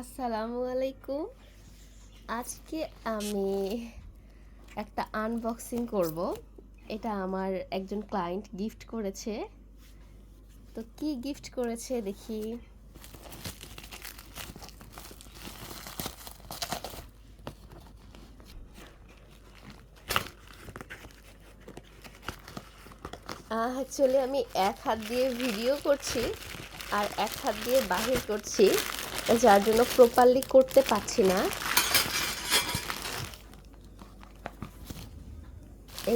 আসসালামু আলাইকুম আজকে আমি একটা আনবক্সিং করব। এটা আমার একজন ক্লায়েন্ট গিফট করেছে। তো কি গিফট করেছে দেখি। অ্যাকচুয়ালি আমি এক হাত দিয়ে ভিডিও করছি আর এক হাত দিয়ে বাহির করছি। যার জন্য প্রপারলি করতে পারছি না।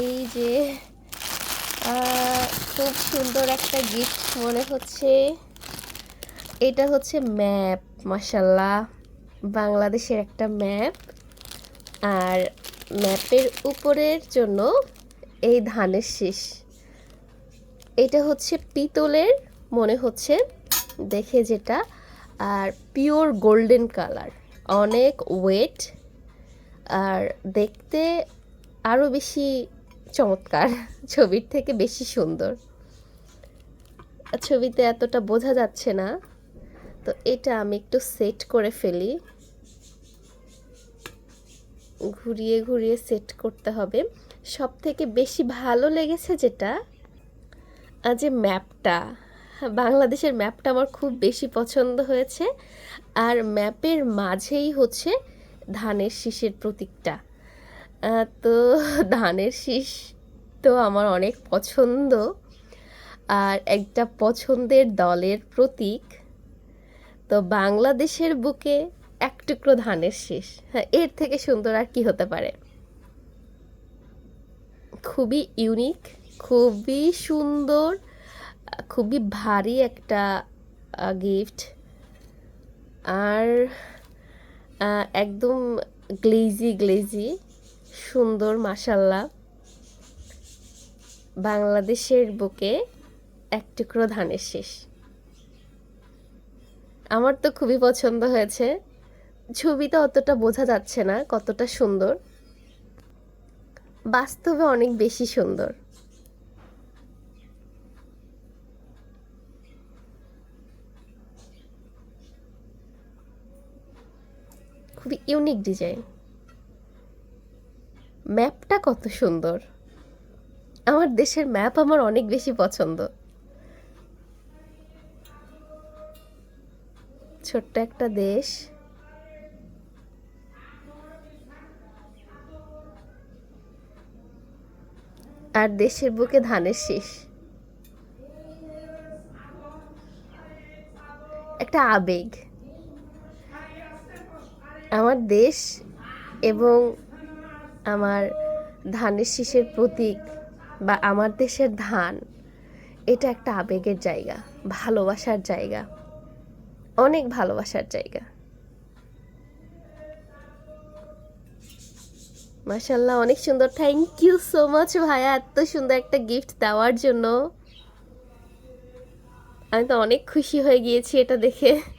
এই যে খুব সুন্দর একটা গিফট মনে হচ্ছে। এটা হচ্ছে ম্যাপ মাসাল্লাহ বাংলাদেশের একটা ম্যাপ আর ম্যাপের উপরের জন্য এই ধানের শীষ। এটা হচ্ছে পিতলের, মনে হচ্ছে। দেখে যেটা আর পিওর গোল্ডেন কালার। অনেক ওয়েট। আর দেখতে আরও বেশি চমৎকার। ছবির থেকে বেশি সুন্দর। ছবিতে এতটা বোঝা যাচ্ছে না। তো এটা আমি একটু সেট করে ফেলি। ঘুরিয়ে ঘুরিয়ে সেট করতে হবে। সব থেকে বেশি ভালো লেগেছে যেটা যে ম্যাপটা। বাংলাদেশের ম্যাপটা আমার খুব বেশি পছন্দ হয়েছে। আর ম্যাপের মাঝেই হচ্ছে ধানের শীষের প্রতীকটা। তো ধানের শীষ তো আমার অনেক পছন্দ। আর একটা পছন্দের দলের প্রতীক, তো বাংলাদেশের বুকে এক টুকরো ধানের শীষ। হ্যাঁ এর থেকে সুন্দর আর কি হতে পারে? খুবই ইউনিক খুবই সুন্দর খুবই ভারী একটা গিফট আর একদম গ্লেজি গ্লেজি সুন্দর মাসাল্লাহ বাংলাদেশের বুকে এক টুকরো ধানের শেষ। আমার তো খুবই পছন্দ হয়েছে। ছবিতে অতটা বোঝা যাচ্ছে না কতটা সুন্দর। বাস্তবে অনেক বেশি সুন্দর। খুবই ইউনিক ডিজাইন ম্যাপটা কত সুন্দর। আমার দেশের ম্যাপ আমার অনেক বেশি পছন্দ। ছোট্ট একটা দেশ। আর দেশের বুকে ধানের শীষ। একটা আবেগ। আমার দেশ এবং আমার ধানের শীষের প্রতীক বা আমার দেশের ধান, এটা একটা আবেগের জায়গা, ভালোবাসার জায়গা, অনেক ভালোবাসার জায়গা। মাশাল্লাহ অনেক সুন্দর। থ্যাংক ইউ সো মাচ ভাইয়া, এত সুন্দর একটা গিফট দেওয়ার জন্য। আমি তো অনেক খুশি হয়ে গিয়েছি এটা দেখে।